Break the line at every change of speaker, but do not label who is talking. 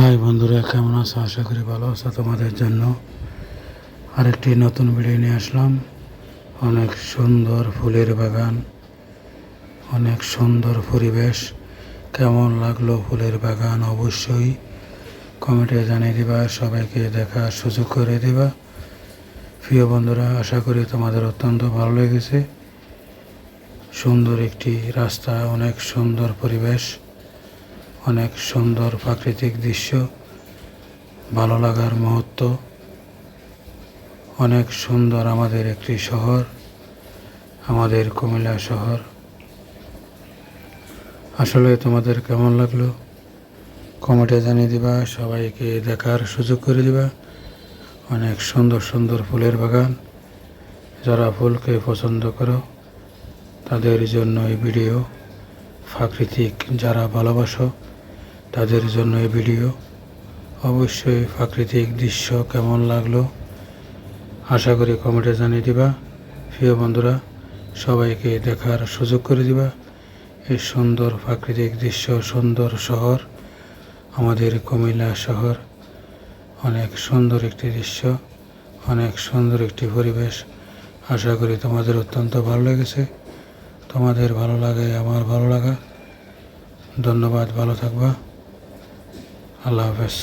High বন্ধুরা, কেমন আছো? আশা করি ভালো আছো তোমাদের জন্য। আরেকটি নতুন ভিডিও নিয়ে আসলাম। অনেক সুন্দর ফুলের বাগান, অনেক সুন্দর পরিবেশ। কেমন লাগল ফুলের বাগান? অবশ্যই কমেন্টে জানিয়ে দিবা, সবাইকে দেখার সুযোগ করে দিবা। প্রিয় বন্ধুরা, আশা করি তোমাদের অত্যন্ত ভালো লেগেছে। সুন্দর একটি রাস্তা, অনেক সুন্দর পরিবেশ। অনেক সুন্দর প্রাকৃতিক দৃশ্য, ভালো লাগার মুহূর্ত, অনেক সুন্দর আমাদের একটি শহর, আমাদের কুমিল্লা শহর। আসলে তোমাদের কেমন লাগল? কমেন্টে জানিয়ে দিবা, সবাইকে দেখার সুযোগ করে দিবা। অনেক সুন্দর সুন্দর ফুলের বাগান। যারা ফুলকে পছন্দ করো, তাদের জন্য এই ভিডিও প্রাকৃতিক যারা ভালোবাসো তাদের জন্য এই ভিডিও। অবশ্যই প্রাকৃতিক দৃশ্য কেমন লাগল, আশা করি কমেন্টে জানিয়ে দিবা। প্রিয় বন্ধুরা, সবাইকে দেখার সুযোগ করে দিবা। এই সুন্দর প্রাকৃতিক দৃশ্য, সুন্দর শহর, আমাদের কুমিল্লা শহর। অনেক সুন্দর একটি দৃশ্য, অনেক সুন্দর একটি পরিবেশ। আশা করি তোমাদের অত্যন্ত ভালো লেগেছে। তোমাদের ভালো লাগে, আমার ভালো লাগা। ধন্যবাদ, ভালো থাকবা। আল্লাহ হাফেজ